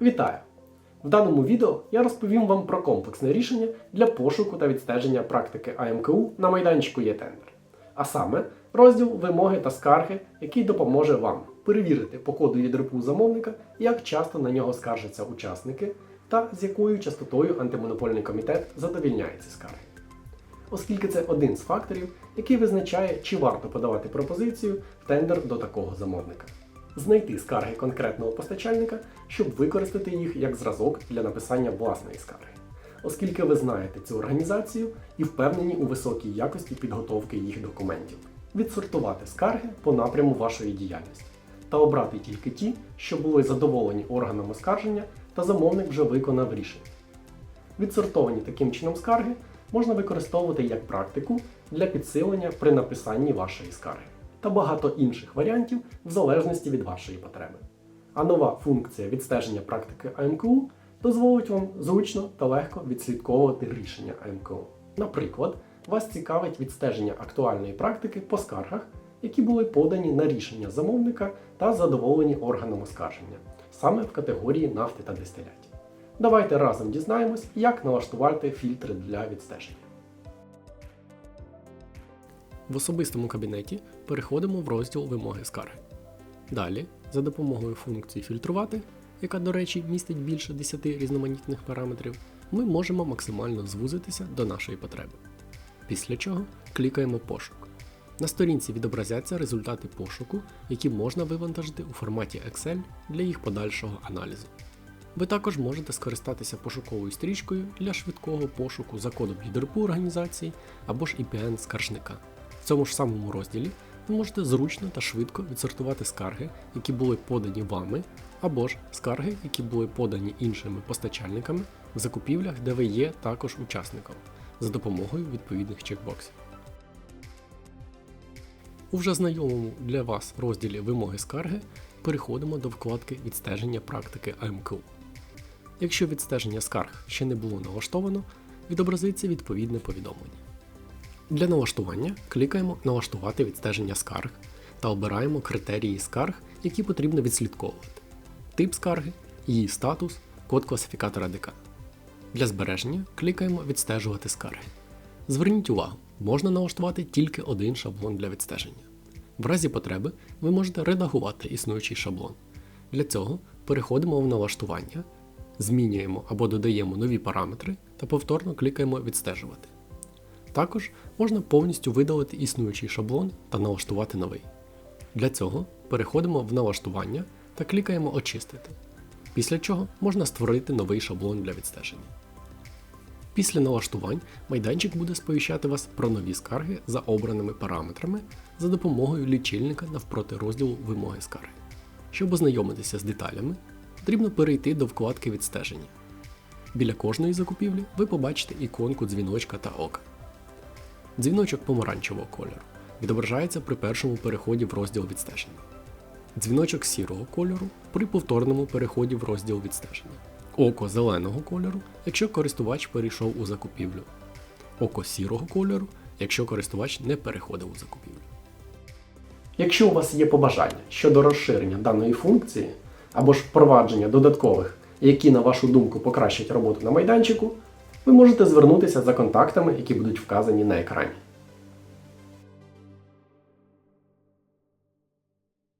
Вітаю! В даному відео я розповім вам про комплексне рішення для пошуку та відстеження практики АМКУ на майданчику ЄТендер. А саме розділ вимоги та скарги, який допоможе вам перевірити по коду ЄДРПУ замовника, як часто на нього скаржаться учасники та з якою частотою антимонопольний комітет задовільняє ці скарги. Оскільки це один з факторів, який визначає, чи варто подавати пропозицію в тендер до такого замовника знайти скарги конкретного постачальника, щоб використати їх як зразок для написання власної скарги, оскільки ви знаєте цю організацію і впевнені у високій якості підготовки їх документів, відсортувати скарги по напряму вашої діяльності та обрати тільки ті, що були задоволені органом оскарження та замовник вже виконав рішення. Відсортовані таким чином скарги можна використовувати як практику для підсилення при написанні вашої скарги та багато інших варіантів в залежності від вашої потреби. А нова функція відстеження практики АМКУ дозволить вам зручно та легко відслідковувати рішення АМКУ. Наприклад, вас цікавить відстеження актуальної практики по скаргах, які були подані на рішення замовника та задоволені органом оскарження, саме в категорії нафти та дистилятів. Давайте разом дізнаємось, як налаштувати фільтри для відстеження. В особистому кабінеті переходимо в розділ вимоги скарги. Далі, за допомогою функції фільтрувати, яка, до речі, містить більше 10 різноманітних параметрів, ми можемо максимально звузитися до нашої потреби. Після чого клікаємо пошук. На сторінці відобразяться результати пошуку, які можна вивантажити у форматі Excel для їх подальшого аналізу. Ви також можете скористатися пошуковою стрічкою для швидкого пошуку за кодом ЄДРПУ організації або ж IPN скаржника. В цьому ж самому розділі ви можете зручно та швидко відсортувати скарги, які були подані вами, або ж скарги, які були подані іншими постачальниками в закупівлях, де ви є також учасником, за допомогою відповідних чекбоксів. У вже знайомому для вас розділі Вимоги скарги переходимо до вкладки Відстеження практики АМКУ. Якщо відстеження скарг ще не було налаштовано, відобразиться відповідне повідомлення. Для налаштування клікаємо Налаштувати відстеження скарг та обираємо критерії скарг, які потрібно відслідковувати. Тип скарги, її статус, код класифікатора ДК. Для збереження клікаємо Відстежувати скарги. Зверніть увагу, можна налаштувати тільки один шаблон для відстеження. В разі потреби ви можете редагувати існуючий шаблон. Для цього переходимо в налаштування, змінюємо або додаємо нові параметри та повторно клікаємо Відстежувати. Також можна повністю видалити існуючий шаблон та налаштувати новий. Для цього переходимо в налаштування та клікаємо Очистити. Після чого можна створити новий шаблон для відстеження. Після налаштувань майданчик буде сповіщати вас про нові скарги за обраними параметрами за допомогою лічильника навпроти розділу Вимоги скарги. Щоб ознайомитися з деталями, потрібно перейти до вкладки відстеження. Біля кожної закупівлі ви побачите іконку дзвіночка та ока. Дзвіночок помаранчевого кольору відображається при першому переході в розділ відстеження. Дзвіночок сірого кольору при повторному переході в розділ відстеження. Око зеленого кольору, якщо користувач перейшов у закупівлю. Око сірого кольору, якщо користувач не переходив у закупівлю. Якщо у вас є побажання щодо розширення даної функції або ж впровадження додаткових, які, на вашу думку, покращать роботу на майданчику, ви можете звернутися за контактами, які будуть вказані на екрані.